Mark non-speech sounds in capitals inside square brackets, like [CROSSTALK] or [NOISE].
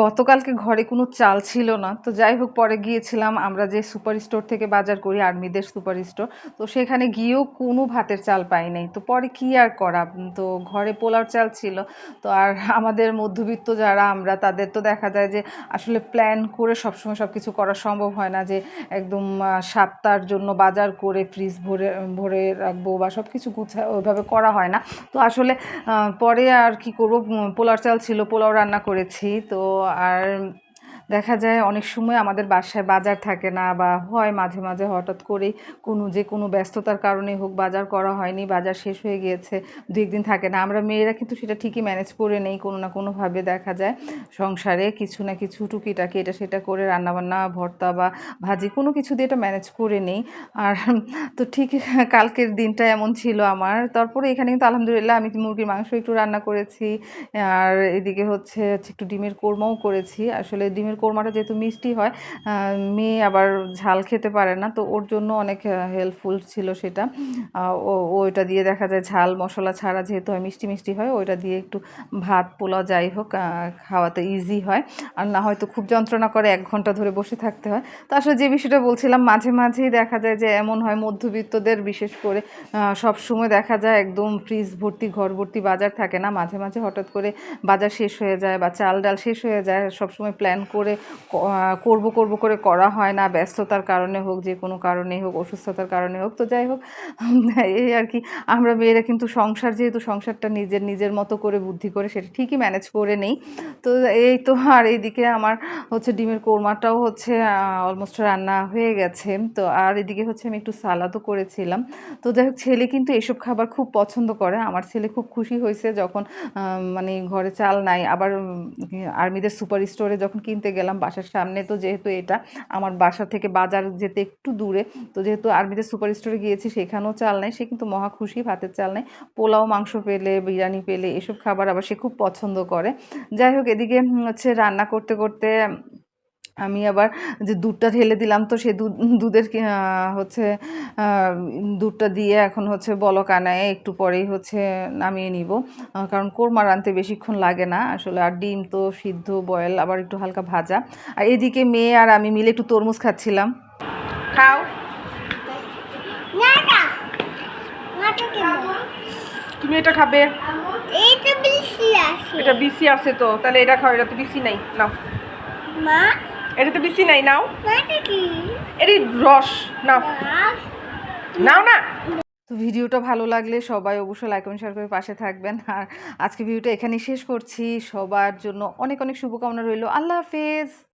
গতকালকে ঘরে কোনো চাল ছিল না। তো যাই হোক, পরে গিয়েছিলাম আমরা যে সুপার স্টোর থেকে বাজার করি, আর্মিদের সুপার স্টোর তো সেখানে গিয়েও কোনো ভাতের চাল পাই নাই। তো পরে কি আর করা তো ঘরে পোলাও চাল ছিল। তো আর আমাদের মধ্যবিত্ত যারা, আমরা তাদের তো দেখা যায় যে আসলে প্ল্যান করে সবসময় সব কিছু করা সম্ভব হয় না যে একদম সপ্তাহের জন্য বাজার করে ফ্রিজ ভরে ভরে রাখব বা সব কিছু গুছা, ওইভাবে করা হয় না। তো আসলে পরে আর কি করব? পোলাও চাল ছিল, পোলাও রান্না করেছি। তো আর দেখা যায় অনেক সময় আমাদের বাসায় বাজার থাকে না বা হয় মাঝে মাঝে হঠাৎ করেই কোনো যে কোনো ব্যস্ততার কারণে হোক বাজার করা হয়নি, বাজার শেষ হয়ে গিয়েছে, দু একদিন থাকে না। আমরা মেয়েরা কিন্তু সেটা ঠিকই ম্যানেজ করে নেই, কোনো না কোনোভাবে দেখা যায় সংসারে কিছু না কিছু টুকিটাকি এটা সেটা করে রান্নাবান্না, ভর্তা বা ভাজি কোনো কিছু দিয়ে এটা ম্যানেজ করে নেই। আর তো ঠিক কালকের দিনটা এমন ছিল আমার, তারপরে এখানে কিন্তু আলহামদুলিল্লাহ আমি মুরগির মাংস একটু রান্না করেছি, আর এদিকে হচ্ছে একটু ডিমের কোরমাও করেছি। আসলে ডিমের কোরমাটা যেহেতু মিষ্টি হয় মেয়ে আবার ঝাল খেতে পারে না, তো ওর জন্য অনেক হেল্পফুল ছিল সেটা। ও ওইটা দিয়ে দেখা যায় ঝাল মশলা ছাড়া যেহেতু হয় মিষ্টি মিষ্টি হয়, ওইটা দিয়ে একটু ভাত, পোলাও যাই হোক খাওয়াতে ইজি হয়। আর না হয়তো খুব যন্ত্রণা করে এক ঘণ্টা ধরে বসে থাকতে হয়। তো আসলে যে বিষয়টা বলছিলাম, মাঝে মাঝেই দেখা যায় যে এমন হয় মধ্যবিত্তদের বিশেষ করে সব সময় দেখা যায় একদম ফ্রিজ ভর্তি, ঘর ভর্তি বাজার থাকে না, মাঝে মাঝে হঠাৎ করে বাজার শেষ হয়ে যায় বা চাল ডাল শেষ হয়ে যায় সবসময় প্ল্যান করে ক- আহ, করব করব করে করা হয় না। ব্যস্ততার কারণে হোক যে কোনো কারণে হোক অসুস্থতার কারণে হোক তো যাই হোক [LAUGHS] এই আর কি। আমরা মেয়েরা কিন্তু সংসার যেহেতু সংসারটা নিজের নিজের মতো করে বুদ্ধি করে সেটা ঠিকই ম্যানেজ করে নেই। তো এই তো আর এইদিকে আমার হচ্ছে ডিমের কোরমাটাও হচ্ছে অলমোস্ট রান্না হয়ে গেছে। তো আর এদিকে হচ্ছে আমি একটু সালাদও করেছিলাম। তো যাই হোক ছেলে কিন্তু এসব খাবার খুব পছন্দ করে। আমার ছেলে খুব খুশি হয়েছে যখন মানে ঘরে চাল নাই। আবার আর্মিদের সুপার স্টোরে যখন কিনতে গেলাম বাসার সামনে। তো যেহেতু এটা আমার বাসা থেকে বাজার যেতে একটু দূরে, তো যেহেতু আর্মিতে সুপার স্টোরে গিয়েছি, সেখানেও চাল নেই। সে কিন্তু মহা খুশি, ভাতের চাল নেই। পোলাও, মাংস পেলে, বিরিয়ানি পেলে, এসব খাবার আবার সে খুব পছন্দ করে। যাই হোক, এদিকে হচ্ছে রান্না করতে করতে আমি আবার যে দুধটা ঢেলে দিলাম তো সেই দুধ দুধের হচ্ছে দুধটা দিয়ে এখন হচ্ছে বলক আনায় একটু পরেই হচ্ছে নামিয়ে নিব। কারণ কোরমা রানতে বেশিক্ষণ লাগে না। আসলে আর ডিম তো সিদ্ধ বয়েল আবার একটু হালকা ভাজা। আর এদিকে মেয়ে আর আমি মিলে একটু তরমুজ খাচ্ছিলাম। খাও। তুমি এটা খাবে? এটা বিসি আছে তো। তাহলে এটা খাও এটা তো বিসি নাই। নাও। মা? এটা তো বেশি নাই নাও। এটা এটি রস নাও। নাও না। তো ভিডিওটা ভালো লাগলে সবাই অবশ্যই লাইক কমেন্ট শেয়ার করে পাশে থাকবেন। আর আজকে ভিডিওটা এখানেই শেষ করছি। সবার জন্য অনেক অনেক শুভকামনা রইল। আল্লাহ হাফেজ।